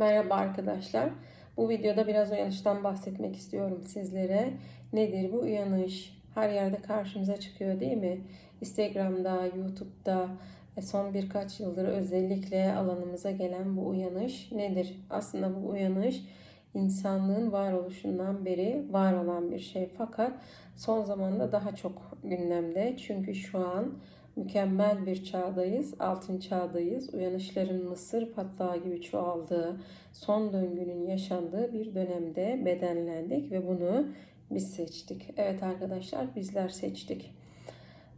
Merhaba arkadaşlar. Bu videoda biraz uyanıştan bahsetmek istiyorum sizlere. Nedir bu uyanış? Her yerde karşımıza çıkıyor değil mi? Instagram'da, YouTube'da e, son birkaç yıldır özellikle alanımıza gelen bu uyanış nedir? Aslında bu uyanış insanlığın varoluşundan beri var olan bir şey. Fakat son zamanda daha çok gündemde. Çünkü şu an mükemmel bir çağdayız, altın çağdayız. Uyanışların mısır patlağı gibi çoğaldığı, son döngünün yaşandığı bir dönemde bedenlendik ve bunu biz seçtik. Evet arkadaşlar bizler seçtik.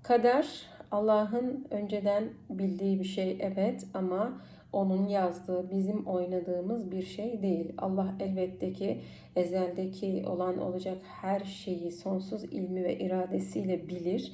Kader Allah'ın önceden bildiği bir şey evet ama onun yazdığı, bizim oynadığımız bir şey değil. Allah elbette ki ezeldeki olan olacak her şeyi sonsuz ilmi ve iradesiyle bilir.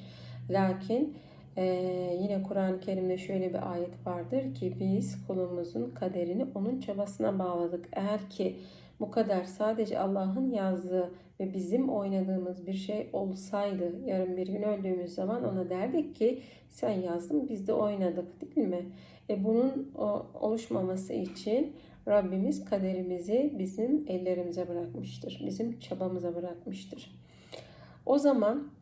Lakin ee, yine Kur'an-ı Kerim'de şöyle bir ayet vardır ki biz kulumuzun kaderini onun çabasına bağladık. Eğer ki bu kadar sadece Allah'ın yazdığı ve bizim oynadığımız bir şey olsaydı yarın bir gün öldüğümüz zaman ona derdik ki sen yazdın biz de oynadık değil mi? E bunun oluşmaması için Rabbimiz kaderimizi bizim ellerimize bırakmıştır. Bizim çabamıza bırakmıştır. O zaman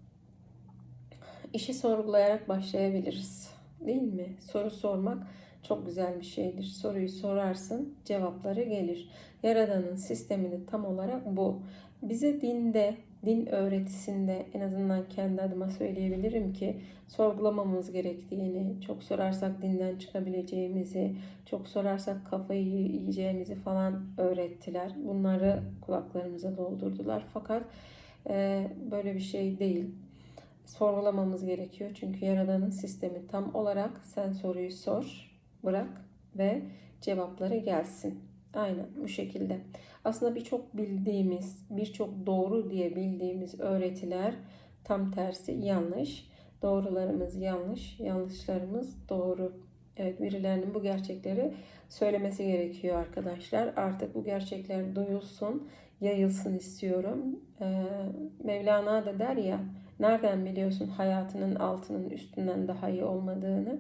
işi sorgulayarak başlayabiliriz. Değil mi? Soru sormak çok güzel bir şeydir. Soruyu sorarsın, cevapları gelir. Yaradanın sistemini tam olarak bu. Bize dinde, din öğretisinde en azından kendi adıma söyleyebilirim ki sorgulamamız gerektiğini, çok sorarsak dinden çıkabileceğimizi, çok sorarsak kafayı yiyeceğimizi falan öğrettiler. Bunları kulaklarımıza doldurdular. Fakat e, böyle bir şey değil sorgulamamız gerekiyor. Çünkü Yaradan'ın sistemi tam olarak sen soruyu sor, bırak ve cevapları gelsin. Aynen bu şekilde. Aslında birçok bildiğimiz, birçok doğru diye bildiğimiz öğretiler tam tersi yanlış. Doğrularımız yanlış, yanlışlarımız doğru. Evet birilerinin bu gerçekleri söylemesi gerekiyor arkadaşlar. Artık bu gerçekler duyulsun, yayılsın istiyorum. Ee, Mevlana da der ya, Nereden biliyorsun hayatının altının üstünden daha iyi olmadığını?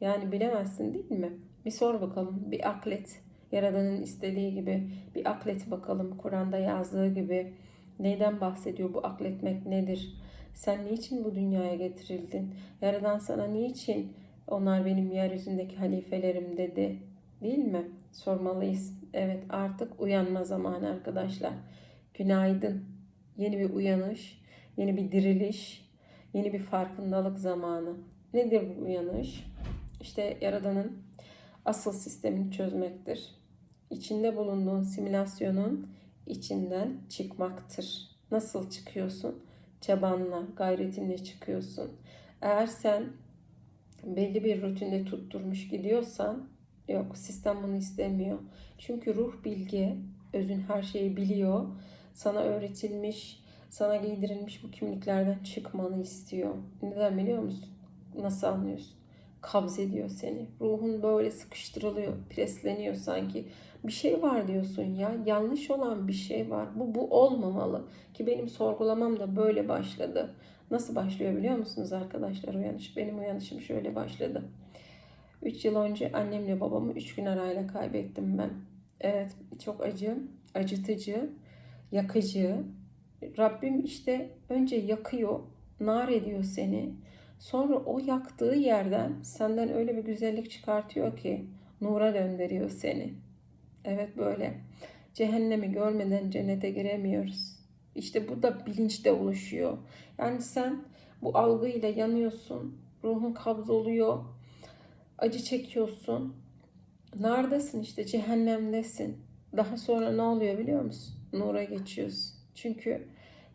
Yani bilemezsin değil mi? Bir sor bakalım, bir aklet. Yaradan'ın istediği gibi bir aklet bakalım. Kur'an'da yazdığı gibi neyden bahsediyor bu akletmek nedir? Sen niçin bu dünyaya getirildin? Yaradan sana niçin onlar benim yeryüzündeki halifelerim dedi? Değil mi? Sormalıyız. Evet artık uyanma zamanı arkadaşlar. Günaydın. Yeni bir uyanış yeni bir diriliş, yeni bir farkındalık zamanı. Nedir bu uyanış? İşte Yaradan'ın asıl sistemini çözmektir. İçinde bulunduğun simülasyonun içinden çıkmaktır. Nasıl çıkıyorsun? Çabanla, gayretinle çıkıyorsun. Eğer sen belli bir rutinde tutturmuş gidiyorsan yok sistem bunu istemiyor. Çünkü ruh bilgi, özün her şeyi biliyor. Sana öğretilmiş, sana giydirilmiş bu kimliklerden çıkmanı istiyor. Neden biliyor musun? Nasıl anlıyorsun? Kabz ediyor seni. Ruhun böyle sıkıştırılıyor, presleniyor sanki. Bir şey var diyorsun ya. Yanlış olan bir şey var. Bu bu olmamalı. Ki benim sorgulamam da böyle başladı. Nasıl başlıyor biliyor musunuz arkadaşlar uyanış? Benim uyanışım şöyle başladı. 3 yıl önce annemle babamı 3 gün arayla kaybettim ben. Evet çok acı, acıtıcı, yakıcı, Rabbim işte önce yakıyor, nar ediyor seni. Sonra o yaktığı yerden senden öyle bir güzellik çıkartıyor ki nura döndürüyor seni. Evet böyle. Cehennemi görmeden cennete giremiyoruz. İşte bu da bilinçte oluşuyor. Yani sen bu algıyla yanıyorsun. Ruhun kabz oluyor. Acı çekiyorsun. Neredesin işte cehennemdesin. Daha sonra ne oluyor biliyor musun? Nura geçiyorsun. Çünkü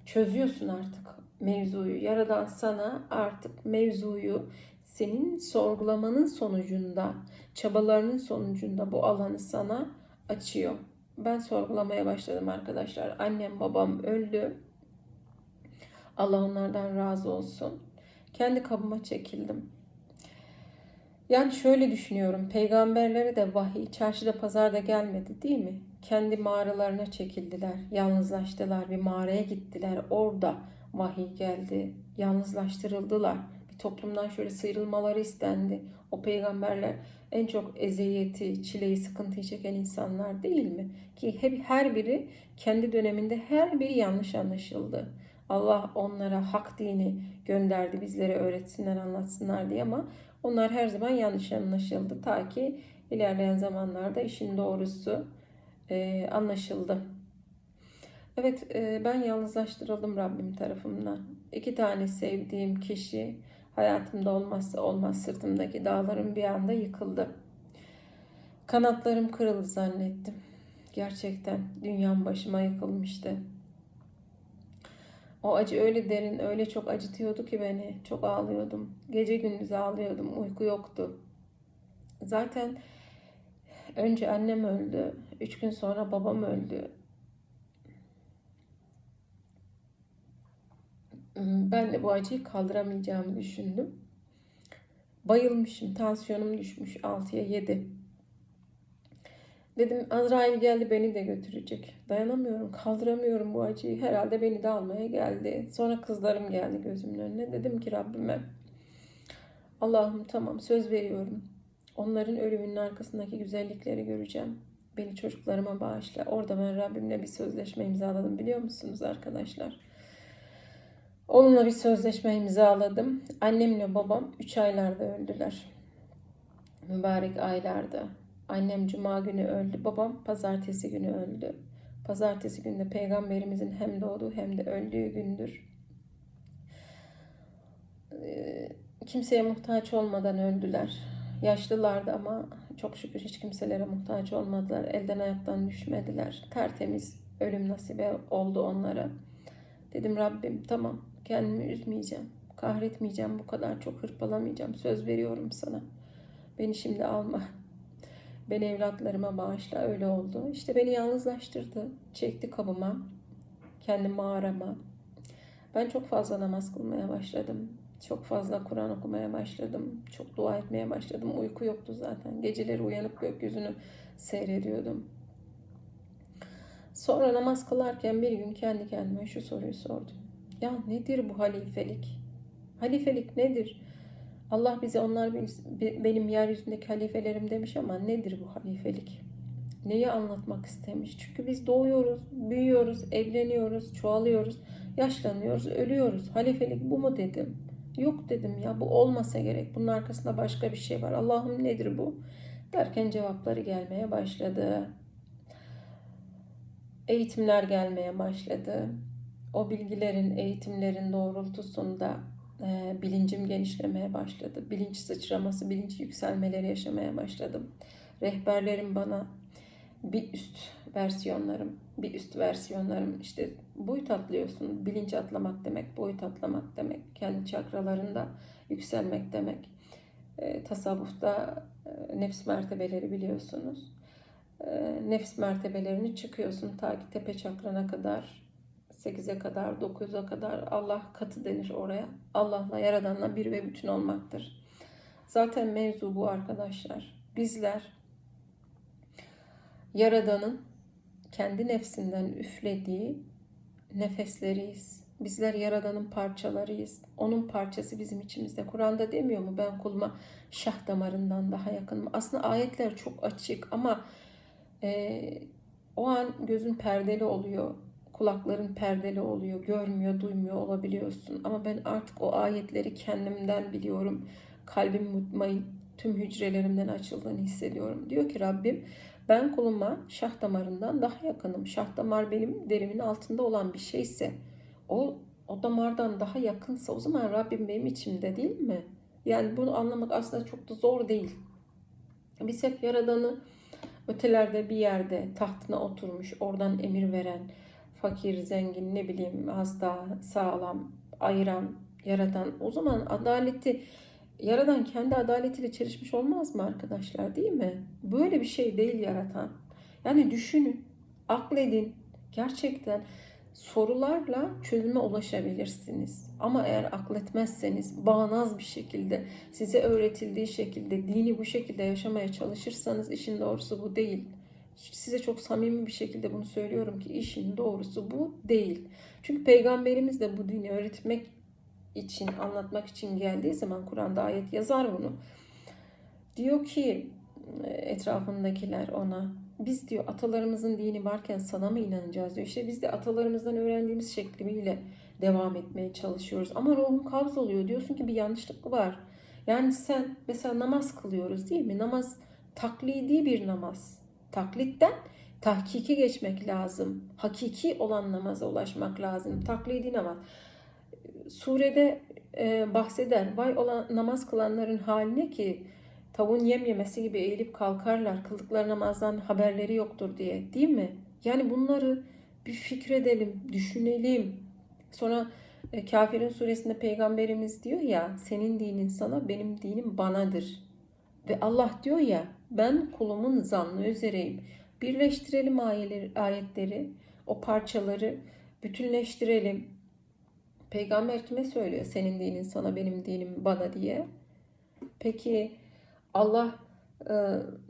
çözüyorsun artık mevzuyu. Yaradan sana artık mevzuyu senin sorgulamanın sonucunda, çabalarının sonucunda bu alanı sana açıyor. Ben sorgulamaya başladım arkadaşlar. Annem babam öldü. Allah onlardan razı olsun. Kendi kabıma çekildim. Yani şöyle düşünüyorum. Peygamberlere de vahiy çarşıda pazarda gelmedi değil mi? Kendi mağaralarına çekildiler. Yalnızlaştılar. Bir mağaraya gittiler. Orada vahiy geldi. Yalnızlaştırıldılar. Bir toplumdan şöyle sıyrılmaları istendi. O peygamberler en çok eziyeti, çileyi, sıkıntıyı çeken insanlar değil mi? Ki hep her biri kendi döneminde her biri yanlış anlaşıldı. Allah onlara hak dini gönderdi bizlere öğretsinler, anlatsınlar diye ama onlar her zaman yanlış anlaşıldı. Ta ki ilerleyen zamanlarda işin doğrusu e, anlaşıldı. Evet e, ben yalnızlaştırıldım Rabbim tarafından. İki tane sevdiğim kişi hayatımda olmazsa olmaz sırtımdaki dağlarım bir anda yıkıldı. Kanatlarım kırıldı zannettim. Gerçekten dünyam başıma yıkılmıştı. O acı öyle derin, öyle çok acıtıyordu ki beni. Çok ağlıyordum. Gece gündüz ağlıyordum. Uyku yoktu. Zaten önce annem öldü. Üç gün sonra babam öldü. Ben de bu acıyı kaldıramayacağımı düşündüm. Bayılmışım. Tansiyonum düşmüş 6'ya 7. Dedim Azrail geldi beni de götürecek. Dayanamıyorum, kaldıramıyorum bu acıyı. Herhalde beni de almaya geldi. Sonra kızlarım geldi gözümün önüne. Dedim ki Rabbime Allah'ım tamam söz veriyorum. Onların ölümünün arkasındaki güzellikleri göreceğim. Beni çocuklarıma bağışla. Orada ben Rabbimle bir sözleşme imzaladım biliyor musunuz arkadaşlar? Onunla bir sözleşme imzaladım. Annemle babam 3 aylarda öldüler. Mübarek aylarda. Annem cuma günü öldü. Babam pazartesi günü öldü. Pazartesi günde peygamberimizin hem doğduğu hem de öldüğü gündür. Ee, kimseye muhtaç olmadan öldüler. Yaşlılardı ama çok şükür hiç kimselere muhtaç olmadılar. Elden ayaktan düşmediler. Tertemiz ölüm nasibe oldu onlara. Dedim Rabbim tamam kendimi üzmeyeceğim. Kahretmeyeceğim bu kadar çok hırpalamayacağım. Söz veriyorum sana. Beni şimdi alma. Beni evlatlarıma bağışla. Öyle oldu. İşte beni yalnızlaştırdı. Çekti kabıma. Kendi mağarama. Ben çok fazla namaz kılmaya başladım. Çok fazla Kur'an okumaya başladım. Çok dua etmeye başladım. Uyku yoktu zaten. Geceleri uyanıp gökyüzünü seyrediyordum. Sonra namaz kılarken bir gün kendi kendime şu soruyu sordum. Ya nedir bu halifelik? Halifelik nedir? Allah bize onlar benim yeryüzündeki halifelerim demiş ama nedir bu halifelik? Neyi anlatmak istemiş? Çünkü biz doğuyoruz, büyüyoruz, evleniyoruz, çoğalıyoruz, yaşlanıyoruz, ölüyoruz. Halifelik bu mu dedim. Yok dedim ya bu olmasa gerek. Bunun arkasında başka bir şey var. Allah'ım nedir bu? Derken cevapları gelmeye başladı. Eğitimler gelmeye başladı. O bilgilerin, eğitimlerin doğrultusunda e, bilincim genişlemeye başladı. Bilinç sıçraması, bilinç yükselmeleri yaşamaya başladım. Rehberlerim bana bir üst versiyonlarım, bir üst versiyonlarım işte boyut atlıyorsun. Bilinç atlamak demek, boyut atlamak demek. Kendi çakralarında yükselmek demek. E, tasavvufta e, nefs mertebeleri biliyorsunuz. E, nefs mertebelerini çıkıyorsun ta ki tepe çakrana kadar 8'e kadar, 9'a kadar Allah katı denir oraya. Allah'la, Yaradan'la bir ve bütün olmaktır. Zaten mevzu bu arkadaşlar. Bizler Yaradan'ın kendi nefsinden üflediği nefesleriyiz. Bizler Yaradan'ın parçalarıyız. Onun parçası bizim içimizde. Kur'an'da demiyor mu ben kuluma şah damarından daha yakınım. Aslında ayetler çok açık ama e, o an gözün perdeli oluyor kulakların perdeli oluyor, görmüyor, duymuyor olabiliyorsun. Ama ben artık o ayetleri kendimden biliyorum. Kalbim mutmain, tüm hücrelerimden açıldığını hissediyorum. Diyor ki Rabbim ben kuluma şah damarından daha yakınım. Şah damar benim derimin altında olan bir şeyse o o damardan daha yakınsa o zaman Rabbim benim içimde değil mi? Yani bunu anlamak aslında çok da zor değil. Biz hep Yaradan'ı ötelerde bir yerde tahtına oturmuş, oradan emir veren, fakir, zengin, ne bileyim hasta, sağlam, ayıran, yaratan. O zaman adaleti yaradan kendi adaletiyle çelişmiş olmaz mı arkadaşlar değil mi? Böyle bir şey değil yaratan. Yani düşünün, akledin. Gerçekten sorularla çözüme ulaşabilirsiniz. Ama eğer akletmezseniz, bağnaz bir şekilde, size öğretildiği şekilde, dini bu şekilde yaşamaya çalışırsanız işin doğrusu bu değil size çok samimi bir şekilde bunu söylüyorum ki işin doğrusu bu değil. Çünkü peygamberimiz de bu dini öğretmek için, anlatmak için geldiği zaman Kur'an'da ayet yazar bunu. Diyor ki e, etrafındakiler ona. Biz diyor atalarımızın dini varken sana mı inanacağız diyor. İşte biz de atalarımızdan öğrendiğimiz şekliyle devam etmeye çalışıyoruz. Ama ruhum kabz oluyor. Diyorsun ki bir yanlışlık var. Yani sen mesela namaz kılıyoruz değil mi? Namaz taklidi bir namaz. Taklitten tahkiki geçmek lazım. Hakiki olan namaza ulaşmak lazım. Taklidi namaz. Surede e, bahseder. Vay olan namaz kılanların haline ki tavuğun yem yemesi gibi eğilip kalkarlar. Kıldıkları namazdan haberleri yoktur diye. Değil mi? Yani bunları bir fikredelim, düşünelim. Sonra e, Kafirin suresinde peygamberimiz diyor ya senin dinin sana benim dinim banadır. Ve Allah diyor ya ben kulumun zannı üzereyim. Birleştirelim ayetleri, o parçaları bütünleştirelim. Peygamber kime söylüyor senin dinin sana benim dinim bana diye? Peki Allah e,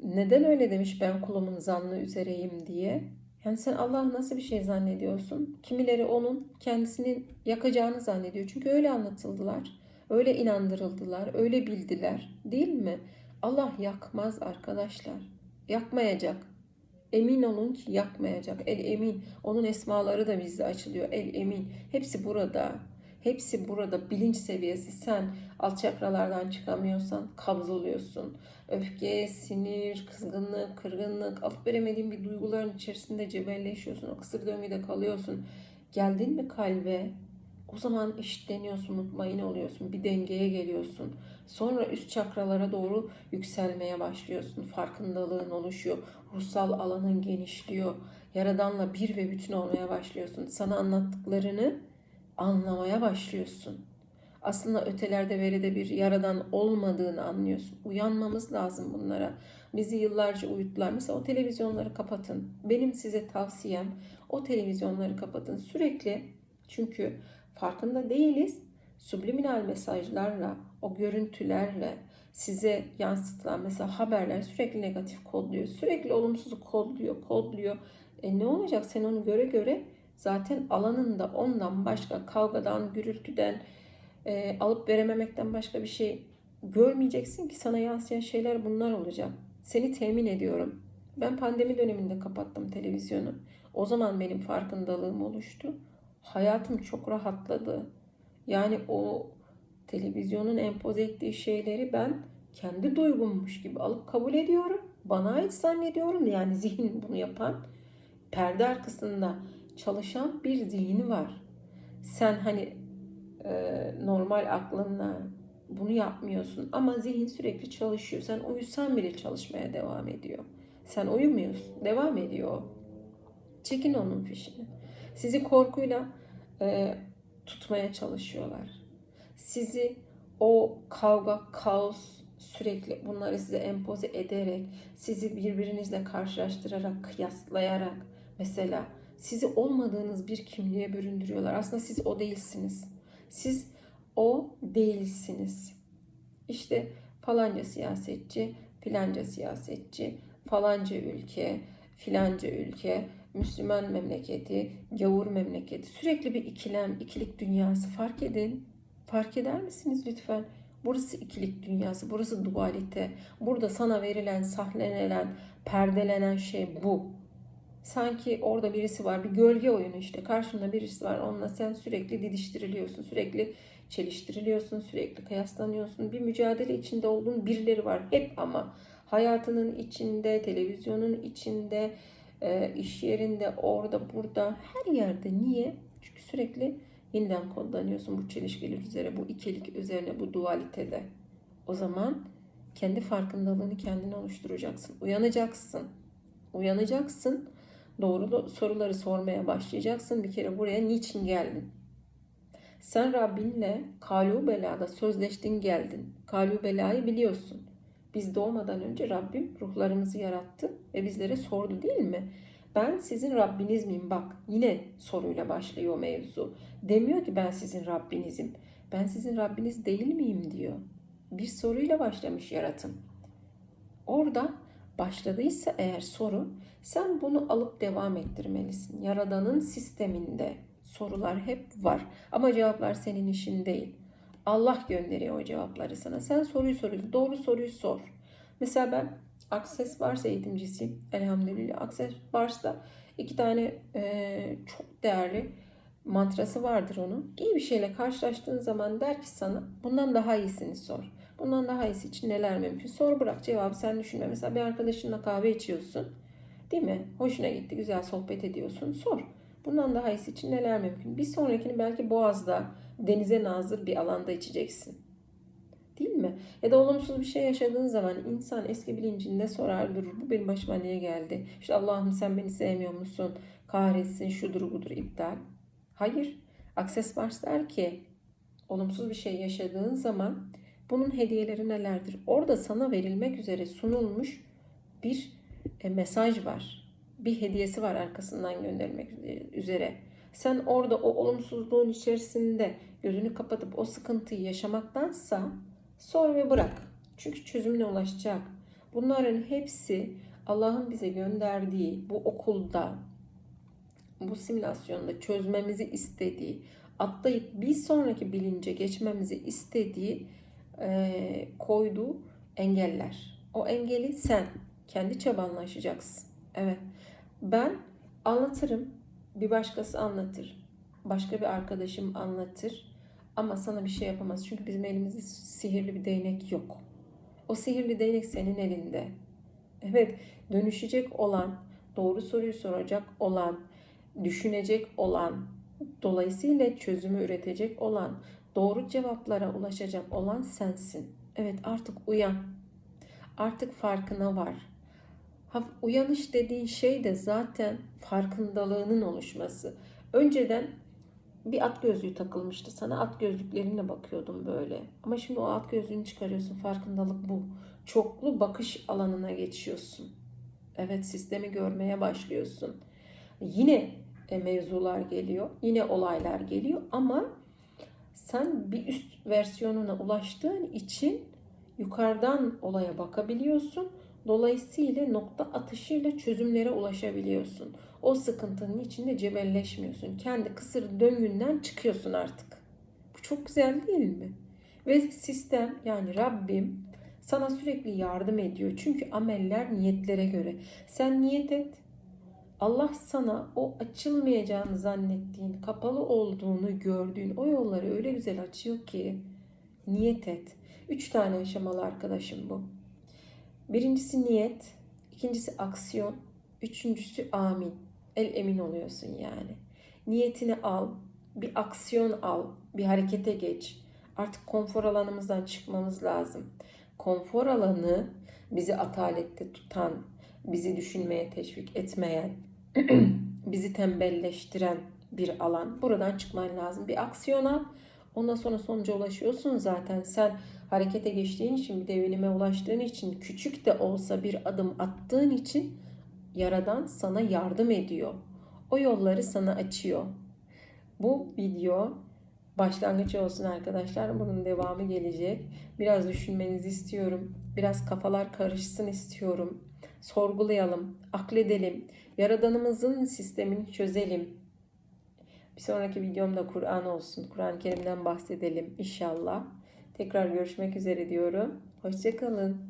neden öyle demiş ben kulumun zannı üzereyim diye? Yani sen Allah nasıl bir şey zannediyorsun? Kimileri onun kendisini yakacağını zannediyor. Çünkü öyle anlatıldılar. Öyle inandırıldılar. Öyle bildiler. Değil mi? Allah yakmaz arkadaşlar. Yakmayacak. Emin olun ki yakmayacak. El emin. Onun esmaları da bizde açılıyor. El emin. Hepsi burada. Hepsi burada bilinç seviyesi. Sen alt çakralardan çıkamıyorsan kabz oluyorsun. Öfke, sinir, kızgınlık, kırgınlık, alıp veremediğin bir duyguların içerisinde cebelleşiyorsun. O kısır döngüde kalıyorsun. Geldin mi kalbe? O zaman eşitleniyorsun, mutmain oluyorsun, bir dengeye geliyorsun. Sonra üst çakralara doğru yükselmeye başlıyorsun. Farkındalığın oluşuyor. Ruhsal alanın genişliyor. Yaradanla bir ve bütün olmaya başlıyorsun. Sana anlattıklarını anlamaya başlıyorsun. Aslında ötelerde veride bir yaradan olmadığını anlıyorsun. Uyanmamız lazım bunlara. Bizi yıllarca uyuttular. Mesela o televizyonları kapatın. Benim size tavsiyem o televizyonları kapatın. Sürekli çünkü farkında değiliz. Subliminal mesajlarla, o görüntülerle size yansıtılan mesela haberler sürekli negatif kodluyor. Sürekli olumsuzu kodluyor, kodluyor. E ne olacak? Sen onu göre göre zaten alanında ondan başka kavgadan, gürültüden, e, alıp verememekten başka bir şey görmeyeceksin ki sana yansıyan şeyler bunlar olacak. Seni temin ediyorum. Ben pandemi döneminde kapattım televizyonu. O zaman benim farkındalığım oluştu. Hayatım çok rahatladı. Yani o televizyonun empoze ettiği şeyleri ben kendi duygummuş gibi alıp kabul ediyorum. Bana ait zannediyorum. Yani zihin bunu yapan perde arkasında çalışan bir zihni var. Sen hani e, normal aklınla bunu yapmıyorsun ama zihin sürekli çalışıyor. Sen uyusan bile çalışmaya devam ediyor. Sen uyumuyorsun. Devam ediyor. Çekin onun fişini. Sizi korkuyla e, tutmaya çalışıyorlar. Sizi o kavga, kaos sürekli bunları size empoze ederek, sizi birbirinizle karşılaştırarak, kıyaslayarak mesela sizi olmadığınız bir kimliğe büründürüyorlar. Aslında siz o değilsiniz. Siz o değilsiniz. İşte falanca siyasetçi, filanca siyasetçi, falanca ülke, filanca ülke, Müslüman memleketi, gavur memleketi. Sürekli bir ikilem, ikilik dünyası. Fark edin. Fark eder misiniz lütfen? Burası ikilik dünyası, burası dualite. Burada sana verilen, sahnelenen, perdelenen şey bu. Sanki orada birisi var, bir gölge oyunu işte. Karşında birisi var, onunla sen sürekli didiştiriliyorsun, sürekli çeliştiriliyorsun, sürekli kıyaslanıyorsun. Bir mücadele içinde olduğun birileri var hep ama. Hayatının içinde, televizyonun içinde, e, iş yerinde, orada, burada, her yerde. Niye? Çünkü sürekli yeniden kodlanıyorsun bu çelişkiler üzere, bu ikilik üzerine, bu dualitede. O zaman kendi farkındalığını kendine oluşturacaksın. Uyanacaksın. Uyanacaksın. Doğru soruları sormaya başlayacaksın. Bir kere buraya niçin geldin? Sen Rabbinle kalu belada sözleştin geldin. Kalu belayı biliyorsun. Biz doğmadan önce Rabbim ruhlarımızı yarattı ve bizlere sordu değil mi? Ben sizin Rabbiniz miyim? Bak yine soruyla başlıyor mevzu. Demiyor ki ben sizin Rabbinizim. Ben sizin Rabbiniz değil miyim diyor. Bir soruyla başlamış yaratım. Orada başladıysa eğer soru sen bunu alıp devam ettirmelisin. Yaradanın sisteminde sorular hep var ama cevaplar senin işin değil. Allah gönderiyor o cevapları sana. Sen soruyu soruyorsun. Doğru soruyu sor. Mesela ben Access Bars eğitimcisiyim. Elhamdülillah. Access Bars'ta iki tane e, çok değerli mantrası vardır onun. İyi bir şeyle karşılaştığın zaman der ki sana bundan daha iyisini sor. Bundan daha iyisi için neler mümkün? Sor bırak cevabı sen düşünme. Mesela bir arkadaşınla kahve içiyorsun. Değil mi? Hoşuna gitti. Güzel sohbet ediyorsun. Sor. Bundan daha iyisi için neler mümkün? Bir sonrakini belki Boğaz'da denize nazır bir alanda içeceksin. Değil mi? Ya da olumsuz bir şey yaşadığın zaman insan eski bilincinde sorar durur. Bu benim başıma niye geldi? İşte Allah'ım sen beni sevmiyor musun? Kahretsin şudur budur iptal. Hayır. Access Bars der ki olumsuz bir şey yaşadığın zaman bunun hediyeleri nelerdir? Orada sana verilmek üzere sunulmuş bir e, mesaj var. Bir hediyesi var arkasından göndermek üzere. Sen orada o olumsuzluğun içerisinde gözünü kapatıp o sıkıntıyı yaşamaktansa sor ve bırak. Çünkü çözümüne ulaşacak. Bunların hepsi Allah'ın bize gönderdiği bu okulda, bu simülasyonda çözmemizi istediği, atlayıp bir sonraki bilince geçmemizi istediği e, koyduğu engeller. O engeli sen kendi çabanla aşacaksın. Evet. Ben anlatırım. Bir başkası anlatır. Başka bir arkadaşım anlatır. Ama sana bir şey yapamaz. Çünkü bizim elimizde sihirli bir değnek yok. O sihirli değnek senin elinde. Evet, dönüşecek olan, doğru soruyu soracak olan, düşünecek olan, dolayısıyla çözümü üretecek olan, doğru cevaplara ulaşacak olan sensin. Evet, artık uyan. Artık farkına var. Uyanış dediğin şey de zaten farkındalığının oluşması. Önceden bir at gözlüğü takılmıştı sana. At gözlüklerinle bakıyordum böyle. Ama şimdi o at gözlüğünü çıkarıyorsun. Farkındalık bu. Çoklu bakış alanına geçiyorsun. Evet sistemi görmeye başlıyorsun. Yine e, mevzular geliyor. Yine olaylar geliyor ama sen bir üst versiyonuna ulaştığın için yukarıdan olaya bakabiliyorsun. Dolayısıyla nokta atışıyla çözümlere ulaşabiliyorsun. O sıkıntının içinde cebelleşmiyorsun. Kendi kısır döngünden çıkıyorsun artık. Bu çok güzel değil mi? Ve sistem yani Rabbim sana sürekli yardım ediyor. Çünkü ameller niyetlere göre. Sen niyet et. Allah sana o açılmayacağını zannettiğin, kapalı olduğunu gördüğün o yolları öyle güzel açıyor ki niyet et. Üç tane aşamalı arkadaşım bu. Birincisi niyet, ikincisi aksiyon, üçüncüsü amin. El emin oluyorsun yani. Niyetini al, bir aksiyon al, bir harekete geç. Artık konfor alanımızdan çıkmamız lazım. Konfor alanı bizi atalette tutan, bizi düşünmeye teşvik etmeyen, bizi tembelleştiren bir alan. Buradan çıkman lazım. Bir aksiyon al. Ondan sonra sonuca ulaşıyorsun zaten. Sen harekete geçtiğin için, bir devinime ulaştığın için, küçük de olsa bir adım attığın için Yaradan sana yardım ediyor. O yolları sana açıyor. Bu video başlangıç olsun arkadaşlar. Bunun devamı gelecek. Biraz düşünmenizi istiyorum. Biraz kafalar karışsın istiyorum. Sorgulayalım, akledelim. Yaradanımızın sistemini çözelim. Bir sonraki videomda Kur'an olsun. Kur'an-ı Kerim'den bahsedelim inşallah. Tekrar görüşmek üzere diyorum. Hoşçakalın.